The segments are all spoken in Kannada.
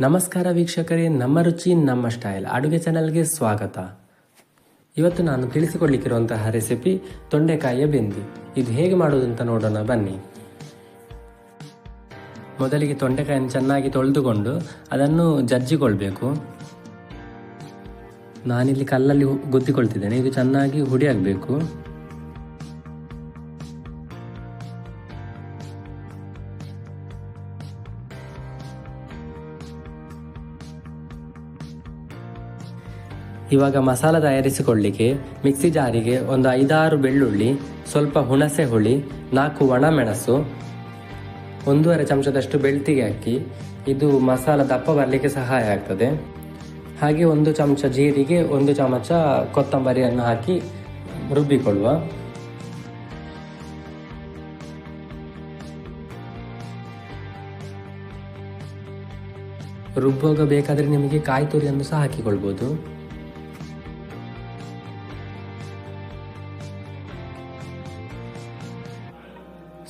ನಮಸ್ಕಾರ ವೀಕ್ಷಕರೇ, ನಮ್ಮ ರುಚಿ, ನಮ್ಮ ಸ್ಟೈಲ್. ಅಡುಗೆ ಚಾನಲ್ಗೆ ಸ್ವಾಗತ. ಇವತ್ತು ನಾನು ತಿಳಿಸಿಕೊಡ್ಲಿಕ್ಕಿರುವಂತಹ ರೆಸಿಪಿ ತೊಂಡೆಕಾಯಿಯ ಬೆಂದಿ. ಇದು ಹೇಗೆ ಮಾಡೋದು ಅಂತ ನೋಡೋಣ, ಬನ್ನಿ. ಮೊದಲಿಗೆ ತೊಂಡೆಕಾಯನ್ನು ಚೆನ್ನಾಗಿ ತೊಳೆದುಕೊಂಡು ಅದನ್ನು ಜಜ್ಜಿಕೊಳ್ಬೇಕು. ನಾನಿಲ್ಲಿ ಕಲ್ಲಲ್ಲಿ ಗುದ್ದಿಕೊಳ್ತಿದ್ದೇನೆ ಇದು ಚೆನ್ನಾಗಿ ಹುಡಿ ಇವಾಗ ಮಸಾಲ ತಯಾರಿಸಿಕೊಳ್ಳಿಕ್ಕೆ ಮಿಕ್ಸಿ ಜಾರಿಗೆ ಒಂದು ಐದಾರು ಬೆಳ್ಳುಳ್ಳಿ, ಸ್ವಲ್ಪ ಹುಣಸೆ ಹುಳಿ, ನಾಲ್ಕು ಒಣಮೆಣಸು, ಒಂದೂವರೆ ಚಮಚದಷ್ಟು ಬೆಳ್ತಿಗೆ ಹಾಕಿ ಇದು ಮಸಾಲ ದಪ್ಪ ಬರಲಿಕ್ಕೆ ಸಹಾಯ ಆಗ್ತದೆ. ಹಾಗೆ ಒಂದು ಚಮಚ ಜೀರಿಗೆ, ಒಂದು ಚಮಚ ಕೊತ್ತಂಬರಿಯನ್ನು ಹಾಕಿ ರುಬ್ಬಿಕೊಳ್ಳುವ. ರುಬ್ಬುವಾಗ ಬೇಕಾದರೆ ನಿಮಗೆ ಕಾಯಿ ತುರಿಯನ್ನು ಸಹ ಹಾಕಿಕೊಳ್ಬೋದು.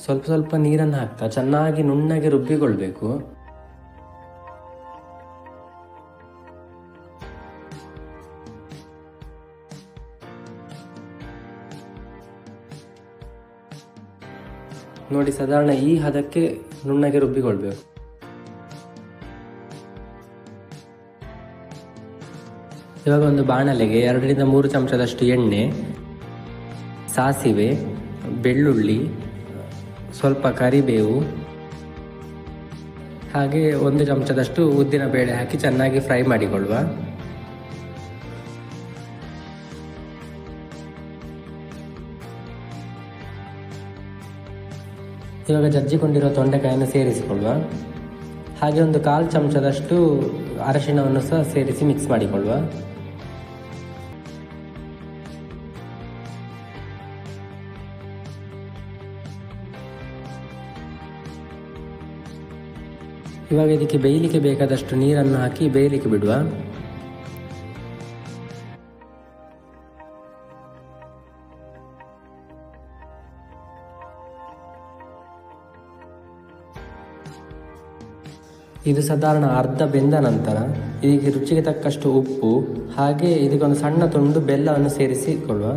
ಸ್ವಲ್ಪ ಸ್ವಲ್ಪ ನೀರನ್ನು ಹಾಕ್ತಾ ಚೆನ್ನಾಗಿ ನುಣ್ಣಗೆ ರುಬ್ಬಿಕೊಳ್ಬೇಕು. ನೋಡಿ ಸಾಧಾರಣ ಈ ಹದಕ್ಕೆ ನುಣ್ಣಗೆ ರುಬ್ಬಿಕೊಳ್ಬೇಕು. ಇವಾಗ ಒಂದು ಬಾಣಲೆಗೆ ಎರಡರಿಂದ ಮೂರು ಚಮಚದಷ್ಟು ಎಣ್ಣೆ, ಸಾಸಿವೆ, ಬೆಳ್ಳುಳ್ಳಿ ಸ್ವಲ್ಪ ಕರಿಬೇವು, ಹಾಗೆ ಒಂದು ಚಮಚದಷ್ಟು ಉದ್ದಿನ ಬೇಳೆ ಹಾಕಿ ಚೆನ್ನಾಗಿ ಫ್ರೈ ಮಾಡಿಕೊಳ್ಳುವ. ಇವಾಗ ಜಜ್ಜಿಕೊಂಡಿರೋ ತೊಂಡೆಕಾಯನ್ನು ಸೇರಿಸಿಕೊಳ್ಳುವ. ಹಾಗೆ ಒಂದು ಕಾಲು ಚಮಚದಷ್ಟು ಅರಶಿಣವನ್ನು ಸಹ ಸೇರಿಸಿ ಮಿಕ್ಸ್ ಮಾಡಿಕೊಳ್ಳುವ. ಇವಾಗ ಇದಕ್ಕೆ ಬೇಯಲಿಕ್ಕೆ ಬೇಕಾದಷ್ಟು ನೀರನ್ನು ಹಾಕಿ ಬೇಯಲಿಕ್ಕೆ ಬಿಡುವ. ಇದು ಸಾಧಾರಣ ಅರ್ಧ ಬೆಂದ ನಂತರ ಇದಕ್ಕೆ ರುಚಿಗೆ ತಕ್ಕಷ್ಟು ಉಪ್ಪು ಹಾಗೆ ಇದಕ್ಕೊಂದು ಸಣ್ಣ ತುಂಡು ಬೆಲ್ಲವನ್ನು ಸೇರಿಸಿಕೊಳ್ಳುವ.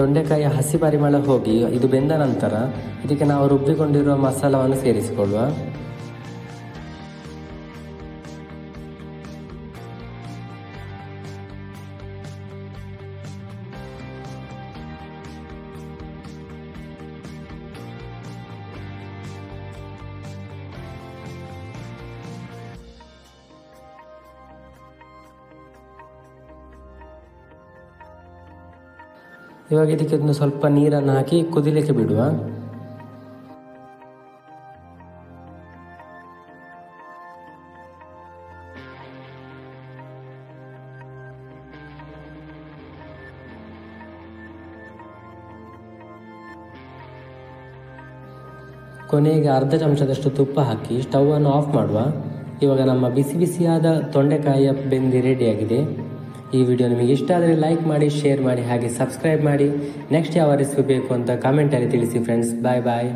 ತೊಂಡೆಕಾಯಿಯ ಹಸಿ ಪರಿಮಳ ಹೋಗಿ ಇದು ಬೆಂದ ನಂತರ ಇದಕ್ಕೆ ನಾವು ರುಬ್ಬಿಕೊಂಡಿರುವ ಮಸಾಲವನ್ನು ಸೇರಿಸಿಕೊಳ್ಳುವ. ಇವಾಗ ಇದಕ್ಕೆ ಒಂದು ಸ್ವಲ್ಪ ನೀರನ್ನು ಹಾಕಿ ಕುದಿಲಿಕ್ಕೆ ಬಿಡುವ. ಕೊನೆಗೆ ಅರ್ಧ ಚಮಚದಷ್ಟು ತುಪ್ಪ ಹಾಕಿ ಸ್ಟವ್ ಅನ್ನು ಆಫ್ ಮಾಡುವ. ಇವಾಗ ನಮ್ಮ ಬಿಸಿ ಬಿಸಿಯಾದ ತೊಂಡೆಕಾಯಿಯ ಬೆಂದಿ ರೆಡಿಯಾಗಿದೆ ಈ ವಿಡಿಯೋ ನಿಮಗೆ ಇಷ್ಟ ಆದರೆ ಲೈಕ್ ಮಾಡಿ, ಶೇರ್ ಮಾಡಿ ಹಾಗೆ ಸಬ್ಸ್ಕ್ರೈಬ್ ಮಾಡಿ. ನೆಕ್ಸ್ಟ್ ಯಾವ ರೆಸಿಪಿ ಬೇಕು ಅಂತ ಕಾಮೆಂಟಲ್ಲಿ ತಿಳಿಸಿ ಫ್ರೆಂಡ್ಸ್ ಬಾಯ್ ಬಾಯ್